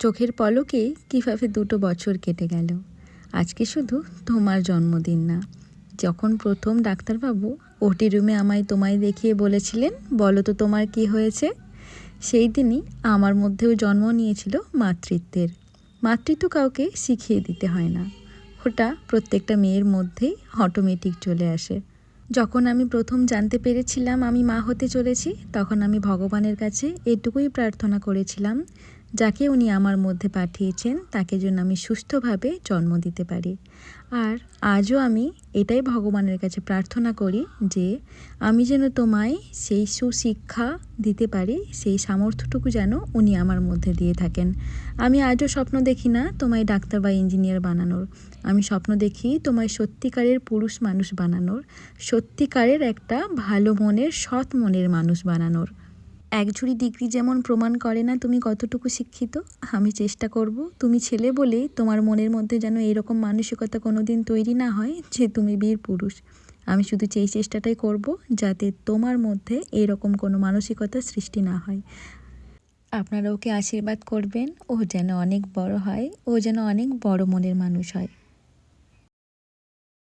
চোখের পলকে কীভাবে দুটো বছর কেটে গেল? আজকে শুধু তোমার জন্মদিন না, যখন প্রথম ডাক্তারবাবু ওটি রুমে আমায় তোমায় দেখিয়ে বলেছিলেন, বলো তো তোমার কি হয়েছে? সেই দিনই আমার মধ্যেও জন্ম নিয়েছিল মাতৃত্বের। মাতৃত্ব কাউকে শিখিয়ে দিতে হয় না। ওটা প্রত্যেকটা মেয়ের মধ্যেই অটোমেটিক চলে আসে। যখন আমি প্রথম জানতে পেরেছিলাম আমি মা হতে চলেছি, তখন আমি ভগবানের কাছে এটুকুই প্রার্থনা করেছিলাম যাকে উনি আমার মধ্যে পাঠিয়েছেন, তাকে যেন আমি সুস্থভাবে জন্ম দিতে পারি। আর আজও আমি এটাই ভগবানের কাছে প্রার্থনা করি যে, আমি যেন তোমায় সেই সুশিক্ষা দিতে পারি, সেই সামর্থ্যটুকু যেন উনি আমার মধ্যে দিয়ে থাকেন। আমি আজও স্বপ্ন দেখি না তোমায় ডাক্তার বা ইঞ্জিনিয়ার বানানোর। আমি স্বপ্ন দেখি তোমায় সত্যিকারের পুরুষ মানুষ বানানোর, সত্যিকারের একটা ভালো মনের, সৎ মনের মানুষ বানানোর। এক ঝুড়ি ডিগ্রি যেমন প্রমাণ করে না তুমি কতটুকু শিক্ষিত, আমি চেষ্টা করব তুমি ছেলে বলেই তোমার মনের মধ্যে যেন এরকম মানসিকতা কোনো দিন তৈরি না হয় যে তুমি বীর পুরুষ। আমি শুধু সেই চেষ্টাটাই করব যাতে তোমার মধ্যে এরকম কোনো মানসিকতা সৃষ্টি না হয়। আপনারা ওকে আশীর্বাদ করবেন, ও যেন অনেক বড় হয়, ও যেন অনেক বড় মনের মানুষ হয়।